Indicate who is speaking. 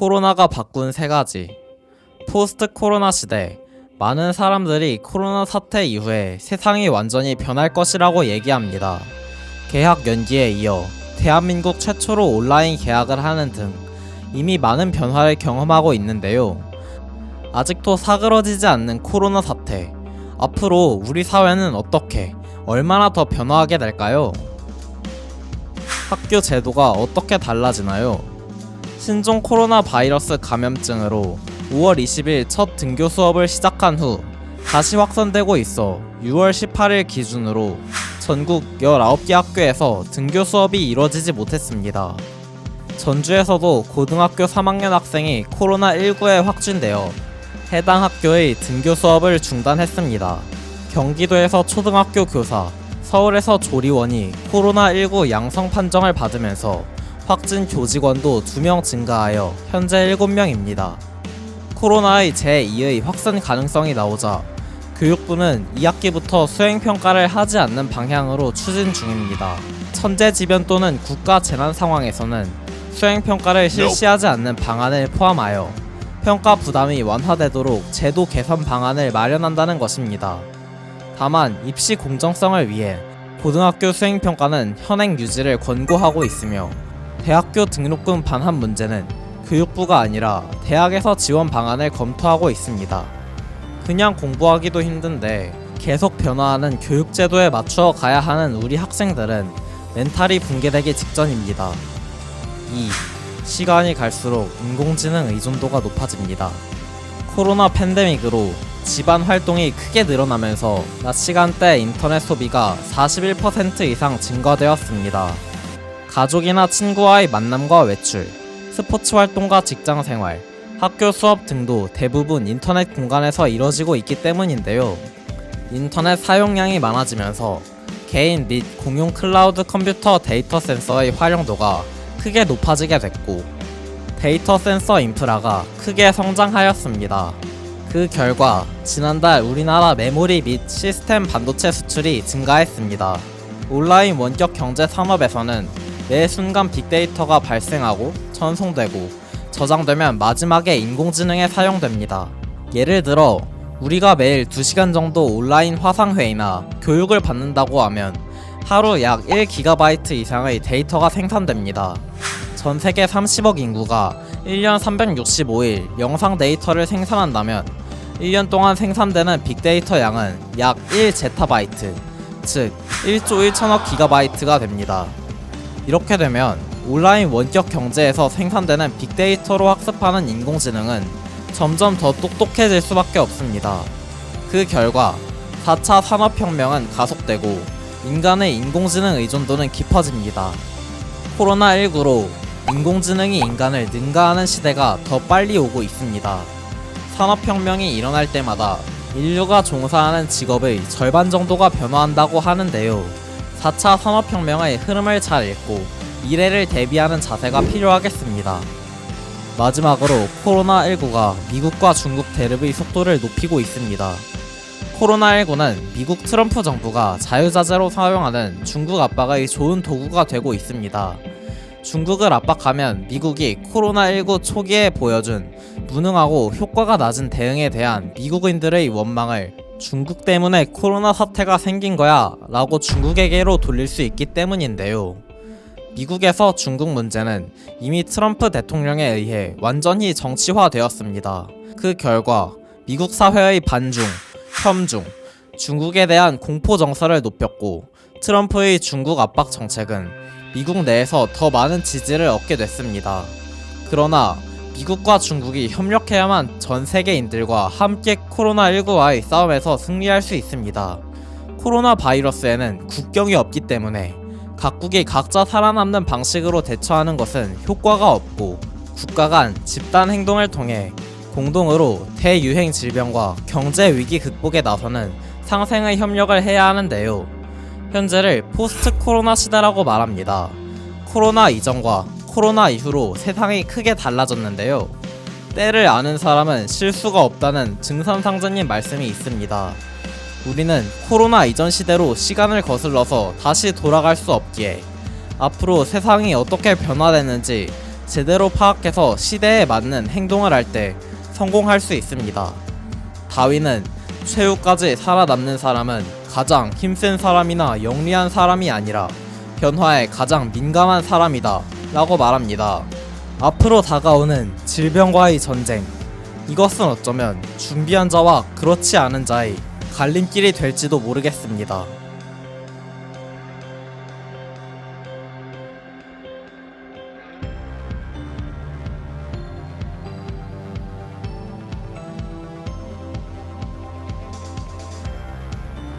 Speaker 1: 코로나가 바꾼 세 가지. 포스트 코로나 시대. 많은 사람들이 코로나 사태 이후에 세상이 완전히 변할 것이라고 얘기합니다. 계약 연기에 이어 대한민국 최초로 온라인 계약을 하는 등 이미 많은 변화를 경험하고 있는데요. 아직도 사그러지지 않는 코로나 사태. 앞으로 우리 사회는 어떻게, 얼마나 더 변화하게 될까요? 학교 제도가 어떻게 달라지나요? 신종 코로나 바이러스 감염증으로 5월 20일 첫 등교 수업을 시작한 후 다시 확산되고 있어 6월 18일 기준으로 전국 19개 학교에서 등교 수업이 이뤄지지 못했습니다. 전주에서도 고등학교 3학년 학생이 코로나19에 확진되어 해당 학교의 등교 수업을 중단했습니다. 경기도에서 초등학교 교사, 서울에서 조리원이 코로나19 양성 판정을 받으면서 확진 교직원도 2명 증가하여 현재 7명입니다. 코로나의 제2의 확산 가능성이 나오자 교육부는 2학기부터 수행평가를 하지 않는 방향으로 추진 중입니다. 천재지변 또는 국가 재난 상황에서는 수행평가를 실시하지 않는 방안을 포함하여 평가 부담이 완화되도록 제도 개선 방안을 마련한다는 것입니다. 다만 입시 공정성을 위해 고등학교 수행평가는 현행 유지를 권고하고 있으며 대학교 등록금 반환 문제는 교육부가 아니라 대학에서 지원 방안을 검토하고 있습니다. 그냥 공부하기도 힘든데 계속 변화하는 교육제도에 맞추어 가야 하는 우리 학생들은 멘탈이 붕괴되기 직전입니다. 2. 시간이 갈수록 인공지능 의존도가 높아집니다. 코로나 팬데믹으로 집안 활동이 크게 늘어나면서 낮 시간대 인터넷 소비가 41% 이상 증가되었습니다. 가족이나 친구와의 만남과 외출, 스포츠 활동과 직장 생활, 학교 수업 등도 대부분 인터넷 공간에서 이뤄지고 있기 때문인데요. 인터넷 사용량이 많아지면서 개인 및 공용 클라우드 컴퓨터 데이터 센서의 활용도가 크게 높아지게 됐고, 데이터 센서 인프라가 크게 성장하였습니다. 그 결과 지난달 우리나라 메모리 및 시스템 반도체 수출이 증가했습니다. 온라인 원격 경제 산업에서는 매 순간 빅데이터가 발생하고 전송되고 저장되면 마지막에 인공지능에 사용됩니다. 예를 들어 우리가 매일 2시간 정도 온라인 화상회의나 교육을 받는다고 하면 하루 약 1GB 이상의 데이터가 생산됩니다. 전 세계 30억 인구가 1년 365일 영상 데이터를 생산한다면 1년 동안 생산되는 빅데이터 양은 약 1제타바이트, 즉 1조 1천억 기가바이트가 됩니다. 이렇게 되면 온라인 원격 경제에서 생산되는 빅데이터로 학습하는 인공지능은 점점 더 똑똑해질 수밖에 없습니다. 그 결과 4차 산업혁명은 가속되고 인간의 인공지능 의존도는 깊어집니다. 코로나19로 인공지능이 인간을 능가하는 시대가 더 빨리 오고 있습니다. 산업혁명이 일어날 때마다 인류가 종사하는 직업의 절반 정도가 변화한다고 하는데요. 4차 산업혁명의 흐름을 잘 읽고 미래를 대비하는 자세가 필요하겠습니다. 마지막으로 코로나19가 미국과 중국 대립의 속도를 높이고 있습니다. 코로나19는 미국 트럼프 정부가 자유자재로 사용하는 중국 압박의 좋은 도구가 되고 있습니다. 중국을 압박하면 미국이 코로나19 초기에 보여준 무능하고 효과가 낮은 대응에 대한 미국인들의 원망을 중국 때문에 코로나 사태가 생긴 거야 라고 중국에게로 돌릴 수 있기 때문인데요. 미국에서 중국 문제는 이미 트럼프 대통령에 의해 완전히 정치화되었습니다. 그 결과 미국 사회의 반중, 혐중, 중국에 대한 공포 정서를 높였고 트럼프의 중국 압박 정책은 미국 내에서 더 많은 지지를 얻게 됐습니다. 그러나 미국과 중국이 협력해야만 전 세계인들과 함께 코로나19와의 싸움에서 승리할 수 있습니다. 코로나 바이러스에는 국경이 없기 때문에 각국이 각자 살아남는 방식으로 대처하는 것은 효과가 없고 국가 간 집단 행동을 통해 공동으로 대유행 질병과 경제 위기 극복에 나서는 상생의 협력을 해야 하는데요. 현재를 포스트 코로나 시대라고 말합니다. 코로나 이전과 코로나 이후로 세상이 크게 달라졌는데요. 때를 아는 사람은 실수가 없다는 증산상제님 말씀이 있습니다. 우리는 코로나 이전 시대로 시간을 거슬러서 다시 돌아갈 수 없기에 앞으로 세상이 어떻게 변화되는지 제대로 파악해서 시대에 맞는 행동을 할 때 성공할 수 있습니다. 다윈은 최후까지 살아남는 사람은 가장 힘센 사람이나 영리한 사람이 아니라 변화에 가장 민감한 사람이다 라고 말합니다. 앞으로 다가오는 질병과의 전쟁. 이것은 어쩌면 준비한 자와 그렇지 않은 자의 갈림길이 될지도 모르겠습니다.